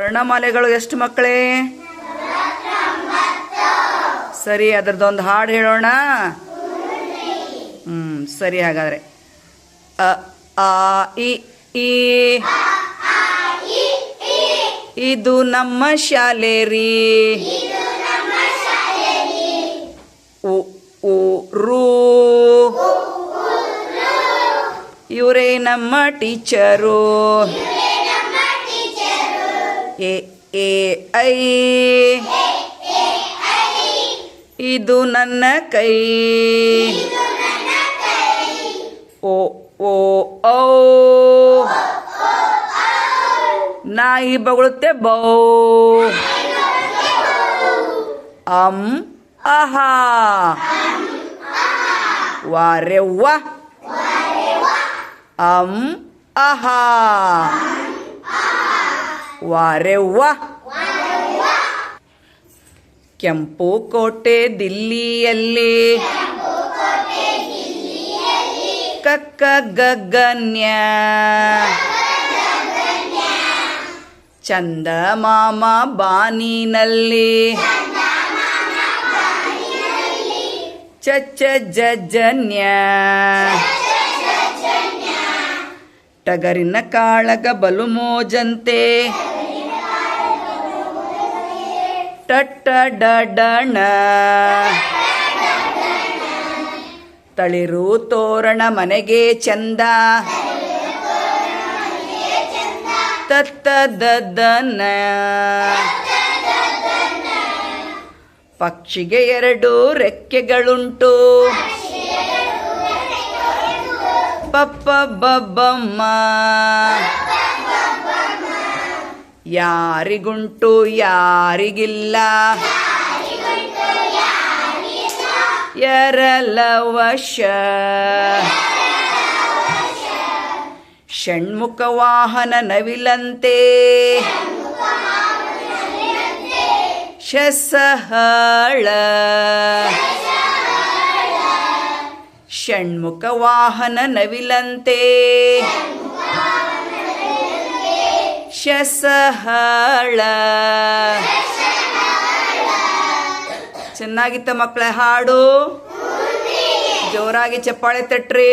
ವರ್ಣಮಾಲೆಗಳು ಎಷ್ಟು ಮಕ್ಕಳೇ? ಸರಿ ಅದರದೊಂದು ಹಾಡು ಹೇಳೋಣ. ಹ್ಮ್, ಸರಿ ಹಾಗಾದ್ರೆ. ಅ, ಆ, ಇ ಇದು ನಮ್ಮ ಶಾಲೆ ರೀ. ಉ ಉ, ರು. ಇವರೇ ನಮ್ಮ ಟೀಚರು. A A I. ಇದು ನನ್ನ ಕೈ. ಓ ಓ, ಔ. ನಾಯಿ ಬಗಳುತ್ತೆ ಬೌ. ಅಂ, ಅಹಾ. ವಾರೆ ಅಂ, ಅಹಾ. ವಾರೆ ವಾ ಕೆಂಪು ಕೋಟೆ ದಿಲ್ಲಿಯಲ್ಲಿ. ಕಕ್ಕ ಗಗನ್ಯ. ಚಂದಮಾಮ ಬಾನಿನಲ್ಲಿ. ಚಚ್ಚ ಜಜನ್ಯ. ಟಗರಿನ ಕಾಳಗ ಬಲು ಮೋಜಂತೆ. ಟಟ್ಟ ಡಡಣ ತಳಿರು ತೋರಣ ಮನೆಗೆ ಚಂದ. ತತ್ತ ದದನ ಪಕ್ಷಿಗೆ ಎರಡು ರೆಕ್ಕೆಗಳುಂಟು. ಪಪ್ಪ ಬಬ್ಬಮ್ಮ. ಯಾರಿಗುಂಟು ಯಾರಿಗಿಲ್ಲ? ಎರಲವಶ. ಷಣ್ಮುಖ ವಾಹನ ನವಿಲಂತೆ. ಶಸಹಳ. ಷಣ್ಮುಖ ವಾಹನ ನವಿಲಂತೆ. ಶಸಹಳ ಚೆನ್ನಾಗಿತ್ತ ಮಕ್ಕಳ ಹಾಡು. ಜೋರಾಗಿ ಚಪ್ಪಾಳೆ ತಟ್ರಿ.